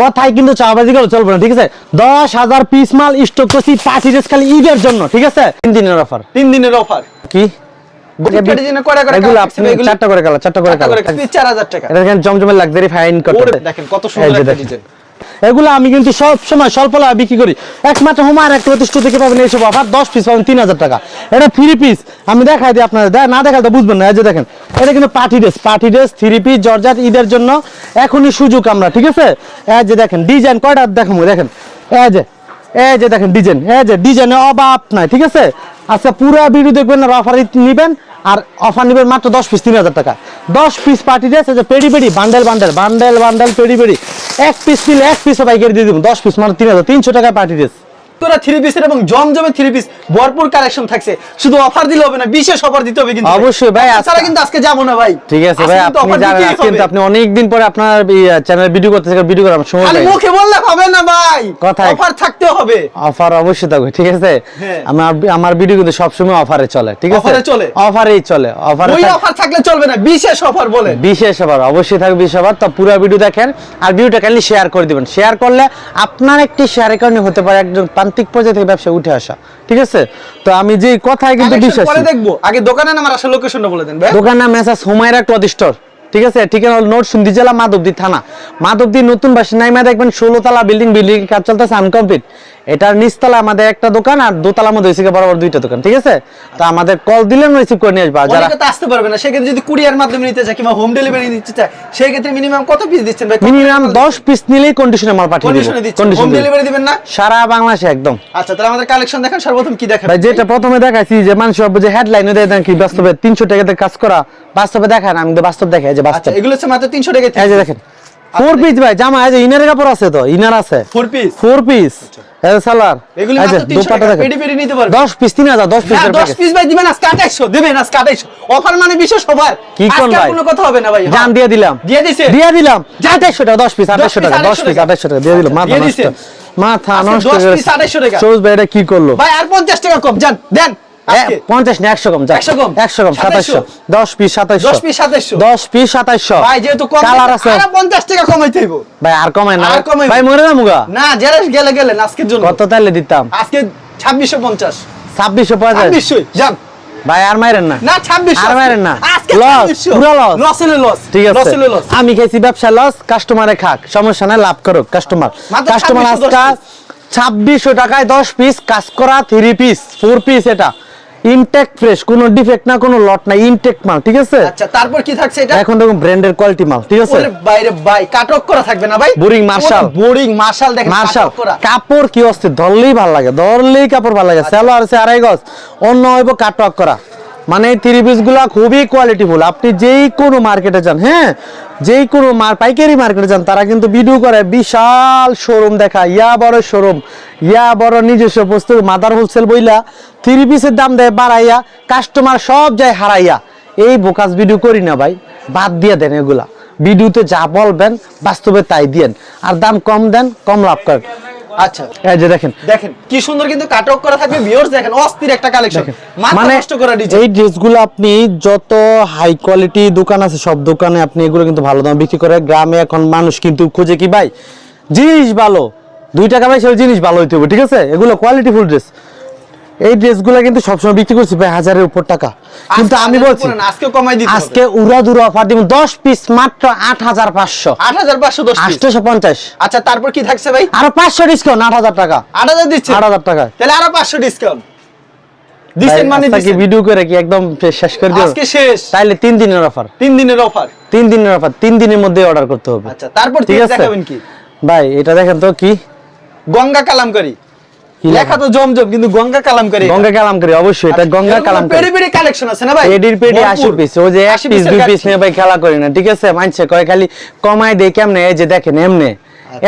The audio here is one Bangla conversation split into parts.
কথাই কিন্তু চাপাবাজি করে চলবে না ঠিক আছে? দশ হাজার পিস মাল স্টক করছি পাঁচ ইরেস খালি ঈদের জন্য ঠিক আছে? তিন দিনের অফার তিন দিনের অফার কি? চারটা করে কালার চারটা করে কালার। চার হাজার টাকা। এটা জমজমের লাগজারি ফাইন করতে দেখেন কত সুন্দর এগুলো আমি কিন্তু সব সময় স্বল্প লাভে বিক্রি করি। একমাত্র হুমার এক প্রতিষ্ঠ থেকে পাবেন এইসব অফার, দশ পিস পাবেন, তিন হাজার টাকা। এটা থ্রি পিস আমি দেখাই দিই আপনাদের। দে- না দেখালে তো বুঝবেন না, এই যে দেখেন, এটা কিন্তু party dress party dress three piece georgette ঈদের জন্য এখনই সুযোগ আমরা, ঠিক আছে? এই যে দেখেন ডিজাইন কয়টা দেখাবো, দেখেন। এই যে এই যে দেখেন ডিজাইন এই যে ডিজাইনে অভাব নাই, ঠিক আছে? আচ্ছা পুরো ভিডিও দেখবেন, আর অফার নিবেন, আর অফার নিবেন মাত্র দশ পিস তিন হাজার টাকা। দশ পিস পার্টি ড্রেস আছে পেডি পেডি বান্ডেল বান্ডেল বান্ডেল বান্ডেল পেডি পেডি এক পিস নিলে এক পিসও পাইকারি দিয়ে দিব। দশ পিস মানে তিন হাজার, তিনশো টাকায় পার্টি ড্রেস তোরা থ্রি পিসের এবং জমজমে থ্রি পিস ভরপুর কালেকশন থাকছে। শুধু অফার দিলে হবে না বিশেষ অফার দিতে হবে কিন্তু। অবশ্যই ভাই, আজকে- কিন্তু আজকে যাব না ভাই। ঠিক আছে ভাই আপনি জানেন আজকে কিন্তু আপনি অনেক দিন পরে আপনার চ্যানেল ভিডিও করতে ভিডিও করার সময় খালি মুখে বললে হবে না ভাই। কথায়- অফার থাকতে হবে। অফার অবশ্যই থাকবে ঠিক আছে? হ্যাঁ। আমার আমার ভিডিও কিন্তু সবসময় অফারে চলে ঠিক আছে? অফারে চলে? অফারেই চলে অফারে ওই অফার থাকলে চলবে না বিশেষ অফার বলে বিশেষ অফার অবশ্যই থাকবে বিশেষ অফার তো পুরো ভিডিও দেখেন আর ভিডিওটা কাইন্ডলি শেয়ার করে দিবেন। শেয়ার করলে আপনার একটি শেয়ারের কারণে হতে পারে একজন প্রান্তিক পর্যায়ে থেকে ব্যবসা উঠে আসা ঠিক আছে? তো আমি যে কথায় কিন্তু বিশ্বাস। দেখব। আগে দোকানের নাম আর আসল লোকেশনটা বলে দেন ভাই। দোকানের নাম মেসাস হুমায়রা ক্লথ স্টোর। ঠিক আছে? ঠিকানা হল নোট সুন্দি জেলা মাধবদী থানা। মাধবদী নতুন বাসী নাইমা দেখবেন ষোলো তলা বিল্ডিং বিল্ডিং কাজ চলতেছে আনকমপ্লিট এটার নিচতলা আমাদের একটা দোকান আর দোতলার মধ্যে হয়েছে বরাবর দুইটা দোকান ঠিক আছে? তো আমাদের কল দিলেন রিসিভ করে নিয়ে আসবা। যারা আসতে পারবে না সেক্ষেত্রে যদি কুরিয়ার মাধ্যমে নিতে চায় কিংবা হোম ডেলিভারি নিতে চায় সেই ক্ষেত্রে মিনিমাম কত পিস দিচ্ছেন ভাই? মিনিমাম দশ পিস নিলেই কন্ডিশনে মাল পাঠিয়ে কন্ডিশনে দিব। দিচ্ছেন। হোম ডেলিভারি দিবেন না? সারা বাংলাদেশে একদম। আচ্ছা তাহলে আমাদের কালেকশন দেখেন সর্বপ্রথম কি দেখেন ভাই যেটা প্রথমে দেখাইছি যে মানুষ ভাববে যে হেডলাইনে দেয় নাকি বাস্তবে তিনশো টাকাতে কাজ করা বাস্তবে দেখান আমি তো বাস্তব দেখাই যে আচ্ছা বাস্তব এগুলো হচ্ছে মাত্র তিনশো টাকা এই যে দেখেন ফোর পিস ভাই জামা এই যে ইনারের কাপড় আছে তো ইনার আছে। ফোর পিস ফোর পিস এই সালার এগুলো মাত্র তিনশো দুপাটা টাকা দেখেন। পেডি পেডি নিতে পারবে। 10 পিস 3000 10 পিস হ্যাঁ, দশ পিস ভাই দিবেন আজকে আঠাইশো দেবেন আজকে আঠাইশো। অফার মানে বিশেষ কি কোন ভাই? কোনো কথা হবে না ভাই জান দিয়ে দিলাম। দিয়ে দিছে? দিয়ে দিলাম। 2800 টাকা 10 পিস 2800 টাকা 10 পিস 2800 টাকা। দিয়ে দিলাম মাথা নষ্ট দিছে। মাথা নষ্ট 10 করে পিস 2800 টাকা। ভাই এটা কি করল? ভাই আর পঞ্চাশ টাকা কম যান দেন। আজকে। 50 না 100 কম যা 100 কম। 100 কম 2700 10 পিস 2700 10 পিস 2700 10 পিস 2700 ভাই যেহেতু কালার আছে। পঞ্চাশ টাকা কমাইতে হইব। ভাই আর কমায় না। ভাই মরে না মুগা না জেরাস গেলে গেলেন আজকের জন্য। কত তাইলে দিতাম? আজকে ছাব্বিশশো পঞ্চাশ। 2650 ছাব্বিশশোই যান ভাই আর মাইরেন না। না ছাব্বিশশো। আর মাইরেন না। আজকে পুরো loss। লস হলে লস ঠিক আছে। লস হলে লস আমি খাইছি ব্যবসা লস কাস্টমারে খাক। সমস্যা নাই লাভ করুক কাস্টমার কাস্টমার 2600 আজকে দশ ছাব্বিশশো টাকায় দশ পিস কাজ করা থ্রি পিস ফোর পিস এটা। ইনটেক ফ্রেশ কোনো ডিফেক্ট না কোনো লট না ইনটেক মাল ঠিক আছে? আচ্ছা তারপর কি থাকছে এটা? এখন দেখুন ব্র্যান্ডের কোয়ালিটি মাল ঠিক আছে? বাইরে ভাই কাটক করা থাকবে না ভাই? বোরিং মার্শাল বোরিং মার্শাল দেখেন মার্শাল কাপড় কি অস্থির ধরলেই ভালো লাগে ধরলেই কাপড় ভালো লাগে। সেলো আর সে আড়াই গজ অন্য হইব কাটক করা। মানে থ্রি পিসগুলা খুবই কোয়ালিটিফুল আপনি যেই কোনো মার্কেটে যান হ্যাঁ? যেই কোনো পাইকারি মার্কেটে যান, তারা কিন্তু ভিডিও করে, বিশাল শোরুম দেখা, ইয়া বড় শোরুম ইয়া বড় নিজস্ব বস্তু মাদার হোলসেল বইলা থ্রি পিসের দাম দেয় বাড়াইয়া কাস্টমার সব যায় হারাইয়া। এই বোকাস ভিডিও করি না ভাই, বাদ দিয়ে দেন এগুলা। ভিডিওতে যা বলবেন, বাস্তবে তাই দিয়েন। আর দাম কম দেন, কম লাভ করেন। আচ্ছা এই যে দেখেন। দেখেন কি সুন্দর কিন্তু কাটক করা থাকবে ভিউয়ার্স দেখেন অস্থির একটা কালেকশন মানে নষ্ট করা ডিজাইন এই ড্রেসগুলো আপনি যত হাই কোয়ালিটি দোকান আছে সব দোকানে আপনি এগুলো কিন্তু ভালো দাম বিক্রি করে গ্রামে এখন মানুষ কিন্তু খুঁজে কি ভাই? জিনিস ভালো। দুই টাকা ভাই সেই জিনিস ভালো হইতে হবে ঠিক আছে? এগুলো কোয়ালিটিফুল ড্রেস এই ড্রেসগুলো কিন্তু সবসময় বিক্রি করছি ভাই হাজারের উপর টাকা। কিন্তু আমি বলছি আজকে কমাই দিতে আজকে উড়া দুরা অফার দিব দশ পিস মাত্র আট হাজার পাঁচশো। আট হাজার পাঁচশো দশ piece। পঞ্চাশ। আচ্ছা তারপর কি থাকছে ভাই? আরও পাঁচশো ডিসকাউন্ট আট হাজার টাকা। আট হাজার দিচ্ছে? আট হাজার টাকা তাহলে আরও পাঁচশো ডিসকাউন্ট দিচ্ছেন মানে ভিডিও করে কি একদম শেষ করে দিও? আজকে শেষ। দিনের অফার দিনের অফার দিনের অফার দিনের মধ্যে অর্ডার করতে হবে। আচ্ছা তারপর ঠিক আছে? দেখাবেন কি? ভাই এটা দেখেন তো কি? গঙ্গা কালামকারী। লেখা? তো জমজম কিন্তু গঙ্গা কালাম করে। গঙ্গা কালাম করে অবশ্যই এটা গঙ্গা কালাম পেরি পেরি কালেকশন আছে না ভাই? এডির পেডি আশি ভরপুর। পিস ও যে এক পিস piece-এর দুই পিস নিয়ে ভাই খেলা করি না ঠিক আছে? মানছে কয় খালি কমাই দেই কেমনে? এই যে দেখেন এমনে।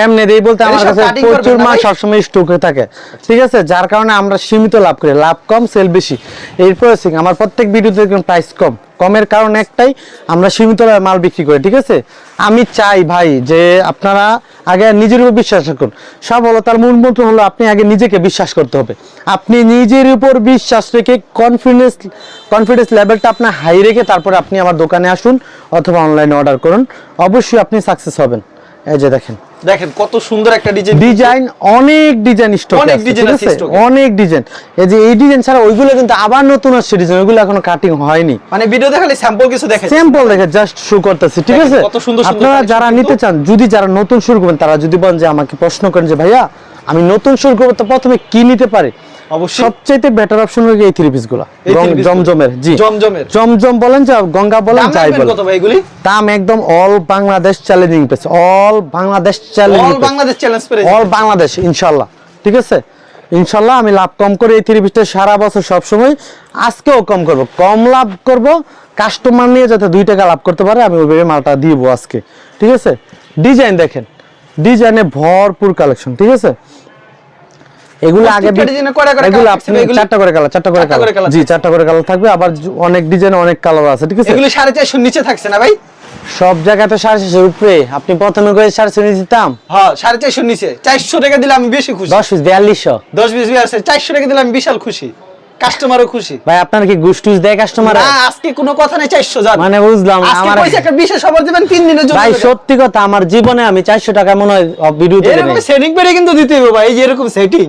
এমনে দেই বলতে আমার আচ্ছা। সব কাছে প্রচুর মাল ভাই? সবসময় স্টকে থাকে। ঠিক আছে? যার কারণে আমরা সীমিত লাভ করি। লাভ কম সেল বেশি। এই প্রসেসিং আমার প্রত্যেক ভিডিওতে প্রাইস কম। কমের কারণ একটাই আমরা সীমিত মাল বিক্রি করি ঠিক আছে? আমি চাই ভাই যে আপনারা আগে নিজের উপর বিশ্বাস রাখুন। সফলতার মূল মন্ত্র হলো আপনি আগে নিজেকে বিশ্বাস করতে হবে। আপনি নিজের উপর বিশ্বাস রেখে কনফিডেন্স কনফিডেন্স লেভেলটা আপনার হাই রেখে তারপরে আপনি আমার দোকানে আসুন অথবা অনলাইনে অর্ডার করুন। অবশ্যই আপনি সাকসেস হবেন। এই যে দেখেন। দেখেন কত সুন্দর একটা ডিজাইন ডিজাইন অনেক ডিজাইন স্টক অনেক ডিজাইন আছে। অনেক ডিজাইন এই যে এই ডিজাইন ছাড়া ওইগুলো কিন্তু আবার নতুন আসছে ডিজাইন ওইগুলো এখনও কাটিং হয়নি। মানে ভিডিও দেখালে স্যাম্পল কিছু দেখে স্যাম্পল দেখে জাস্ট শো করতেছি ঠিক আছে? কত সুন্দর সুন্দর আপনারা যারা নিতে চান যদি যারা নতুন শুরু করবেন তারা যদি বলেন যে আমাকে প্রশ্ন করেন যে ভাইয়া আমি নতুন শুরু করব তো প্রথমে কি নিতে পারে? সবচাইতে বেটার অপশন হলো এই থ্রি পিসগুলা। জমজমের জি। জমজমের। জমজম বলেন যা গঙ্গা বলেন যাই বলেন। দাম একদম all Bangladesh challenging pace all Bangladesh challenging all Bangladesh challenge all Bangladesh ইনশাল্লাহ ঠিক আছে? ইনশাল্লাহ আমি লাভ কম করে এই থ্রি পিসটা সারা বছর সব সময় আজকেও কম করব। কম লাভ করব কাস্টমার নিয়ে যাতে দুই টাকা লাভ করতে পারে আমি ওইভাবে মালটা দিব আজকে। ঠিক আছে? ডিজাইন দেখেন। ডিজাইনে ভরপুর কালেকশন ঠিক আছে? এগুলো আগে এগুলো আপনি চারটা করে কালার চারটা করে কালার জি চারটা করে কালার থাকবে আবার অনেক ডিজাইন অনেক কালার আছে ঠিক আছে? এগুলি সাড়ে চারশোর নিচে থাকছে না ভাই? সব জায়গাতে সাড়ে চারশোর উপরে। আপনি প্রথমে করে সাড়ে চারশো হ্যাঁ সাড়ে চারশোর নিচে। চারশো টাকা দিলে আমি বেশি খুশি। দশ পিস বিয়াল্লিশশো। দশ আছে চারশো টাকা দিলে আমি বিশাল খুশি। কাস্টমারও খুশি। ভাই আপনার কি গুস্টুস দেয় কাস্টমার না আজকে কোনো কথা নেই চারশো জান মানে বুঝলাম আজকে আমার একটা বিশেষ খবর দেবেন তিন দিনের জন্য ভাই সত্যি কথা আমার জীবনে আমি চারশো টাকা মনে হয় ভিডিওতে এরকম সেটিং পেরে কিন্তু দিতে হবে ভাই এরকম সেটিং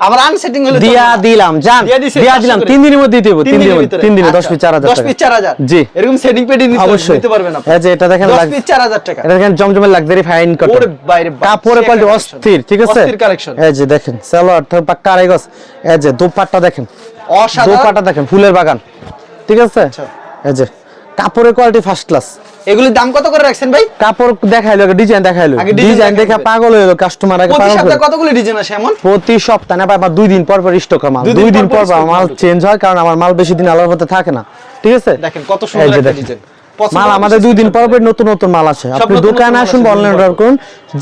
আমার আনসেটিং হলে দিয়া দিলাম জান দিয়া দিলাম তিন দিনের মধ্যে দিতে হবে তিন দিনের মধ্যে। তিন দিনে দশ আচ্ছা, পিস চার হাজার দশ টাকা পিস চার হাজার। জি। এরকম সেটিং নিতে অবশ্যই। নিতে পারবেন আপনি। এই যে এটা দেখেন দশ লাগ- পিস চার হাজার টাকা। এটা দেখেন জমজমের লাক্সারি ফাইন কটন ওরে বাইরে কাপড়ের কোয়ালিটি অস্থির ঠিক আছে? অস্থির collection। এই যে দেখেন সালোয়ার পাক্কা গজ এই যে দোপাট্টা দেখেন। অসাধারণ। দোপাট্টা দেখেন ফুলের বাগান ঠিক আছে? আচ্ছা। এই যে কাপড়ের কোয়ালিটি ফার্স্ট ক্লাস এগুলির দাম কত করে রাখছেন ভাই? কাপড় দেখাইলো ডিজাইন দেখাইলো। ডিজাইন দেখে পাগল হইল কাস্টমার আগে প্রতি পাগল সপ্তাহে। কতগুলি ডিজাইন আসে এমন? প্রতি সপ্তাহে না বা দুই দিন পর পর স্টক মাল। দুই দিন পর পর মাল চেঞ্জ হয় কারণ আমার মাল বেশি দিন আলোর হতে থাকে না। ঠিক আছে? দেখেন কত সুন্দর একটা ডিজাইন মাল আমাদের দুই দিন পর পর নতুন নতুন মাল আসে আপনি দোকানে আসুন মাল অনলাইন অর্ডার করুন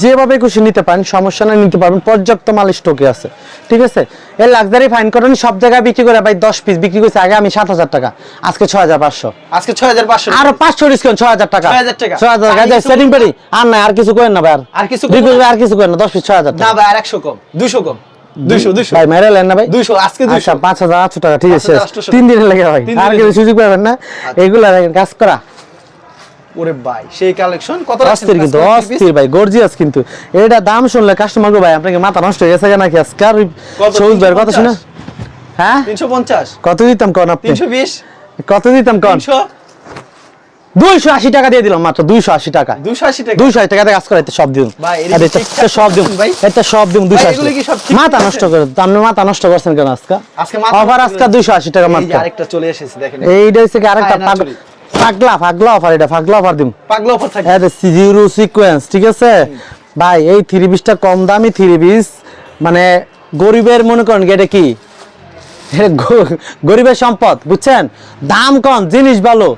যেভাবে খুশি নিতে পারেন সমস্যা নাই নিতে পারবেন। পর্যাপ্ত মাল স্টকে আছে। ঠিক আছে? এই লাক্সারি ফাইন কটন সব জায়গায় বিক্রি করে ভাই দশ পিস বিক্রি করছে আগে আমি সাত হাজার টাকা আজকে ছয় হাজার পাঁচশো। আজকে ছয় হাজার পাঁচশো আরও পাঁচশো ডিসকাউন্ট ছয় হাজার টাকা। 6,000 টাকা। ছয় হাজার টাকা। সেটিং পেরি আর নাই আর কিছু করেন না ভাই আর কিছু আর কিছু করেন না দশ পিস ছয় হাজার না ভাই আর একশো কম দুইশো কম ভাই মেরে লেন না ভাই। আজকে আচ্ছা পাঁচ হাজার আটশো টাকা ঠিক আছে 5,800 তিন দিনের লেগে ভাই আর কিছু সুযোগ পাবেন না। এগুলা দেখেন কাজ করা। ওরে ভাই সেই কালেকশন কত অস্থির কিন্তু অস্থির ভাই গর্জিয়াস কিন্তু। এটা দাম শুনলে কাস্টমার গো ভাই আপনাকে মাথা নষ্ট হয়ে গেছে নাকি আজকে? আর সবুজ ভাইয়ের কথা শুনে? হ্যাঁ? তিনশো পঞ্চাশ। কত দিতাম কন আপনি? তিনশো বিশ। কত দিতাম কন? তিনশো। দুইশো আশি টাকা দিয়ে দিলাম মাত্র দুইশো আশি টাকা। দুশো আশি টাকা। দুইশো আশি টাকাতে কাজ করে এতে সব দিন ভাই, সব দিন ভাই? এটা সব দিন দুইশো ভাই, আশি এগুলো কি সব ঠিক মাথা নষ্ট করে আপনি মাথা নষ্ট করছেন কেন আজকে? আজকে অফার আজকে দুইশো আশি টাকা মাত্র। আরেকটা চলে এসেছে দেখেন। এইটা হচ্ছে আরেকটা। পাগলা পাগলা অফার এটা পাগলা অফার দিম। পাগলা অফার থাকে জিরো সিকোয়েন্স ঠিক আছে? ভাই এই থ্রি পিসটা কম দামি থ্রি পিস মানে গরিবের মনে করেন এটা কি? গরিবের সম্পদ বুঝছেন? দাম কম জিনিস ভালো।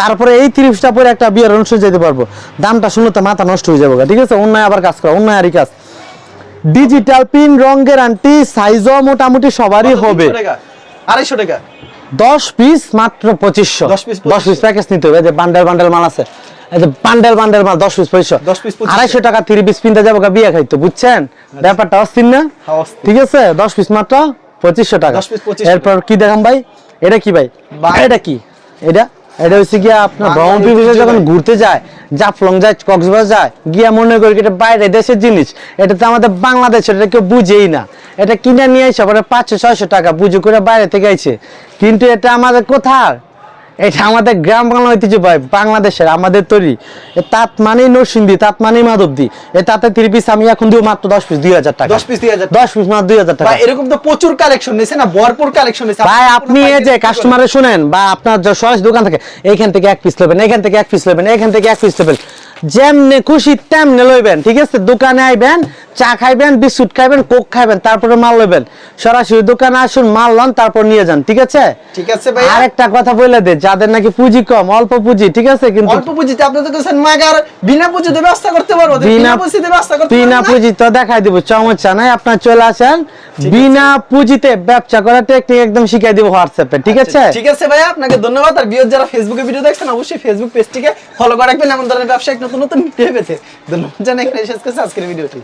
তারপরে এই পিসটা পরে একটা বিয়ের অনুষ্ঠান যেতে পারব। দামটা শুনলে তো মাথা নষ্ট হয়ে যাবে ঠিক আছে? অন্যায় আবার কাজ করা অন্যায় কাজ। ডিজিটাল পিন রং গ্যারান্টি সাইজও মোটামুটি সবারই হবে। আড়াইশো টাকা। দশ পিস মাত্র পঁচিশশো। 10 piece দশ পিস প্যাকেজ নিতে হবে যে বান্ডেল বান্ডেল মাল আছে। বান্ডেল বান্ডেল মাল দশ পিস পঁচিশশো। 10 piece 25 আড়াইশো টাকা তিরিশ পিস পিনতে যাব বিয়ে খাইতো বুঝছেন? ব্যাপারটা অস্থির না? হ্যাঁ, ঠিক আছে? দশ পিস মাত্র পঁচিশশো টাকা। 10 piece 25 এরপর কি দেখাম ভাই? এটা কি ভাই। এটা কি? এটা এটা হচ্ছে গিয়া আপনার ভ্রমণ যখন ঘুরতে যায় জাফলং যায়, কক্সবাজার যায়, গিয়া মনে করি এটা বাইরে দেশের জিনিস। এটা তো আমাদের বাংলাদেশের, এটা কেউ বুঝেই না। এটা কিনে নিয়ে এসে পরে পাঁচশো, ছয়শো টাকা বুঝে করে বাইরে থেকে আইছে। কিন্তু এটা আমাদের কোথার? এটা আমাদের গ্রাম বাংলা ঐতিহ্য ভাই বাংলাদেশের আমাদের তৈরি। তাঁত মানেই নরসিংদি তাঁত মানেই মাধবদি। এ তাতে থ্রি পিস আমি এখন দিব মাত্র দশ পিস দুই হাজার টাকা। দশ পিস দুই হাজার দশ পিস মাত্র দুই হাজার টাকা। এরকম তো প্রচুর কালেকশন নিয়েছে না? ভরপুর কালেকশন নিয়েছে ভাই আপনি এই যে কাস্টমারে শুনেন বা আপনার যে সরাসরি দোকান থেকে এইখান থেকে এক পিস নেবেন এখান থেকে এক পিস নেবেন এখান থেকে এক পিস নেবেন। যেমনে খুশি তেমনে লইবেন ঠিক আছে? দোকানে আইবেন চা খাইবেন বিস্কুট খাইবেন কোক খাইবেন তারপরে মাল লইবেন। সরাসরি দোকানে আসুন মাল লন তারপর নিয়ে যান ঠিক আছে? ঠিক আছে ভাই আর একটা কথা বলে দে যাদের নাকি পুঁজি কম অল্প পুঁজি ঠিক আছে? কিন্তু অল্প পুঁজিতে আপনি তো কেছেন মাগার বিনা পুঁজিতে ব্যবস্থা করতে পারব বিনা পুঁজিতে ব্যবস্থা করতে বিনা পুঁজি তো দেখাই দিব সমস্যা নাই? আপনার চলে আসেন বিনা পুঁজিতে ব্যবসা করার টেকনিক একদম শিখাই দিব হোয়াটসঅ্যাপে ঠিক আছে? ঠিক আছে ভাই আপনাকে ধন্যবাদ। আর বিয়োর যারা ফেসবুকে ভিডিও দেখছেন অবশ্যই ফেসবুক পেজটিকে ফলো করে রাখবেন এমন ধরনের ব্যবসায়িক নতুন নতুন ভিডিও পেতে। ধন্যবাদ জানাই এখানে শেষ করছি আজকের ভিডিওটি।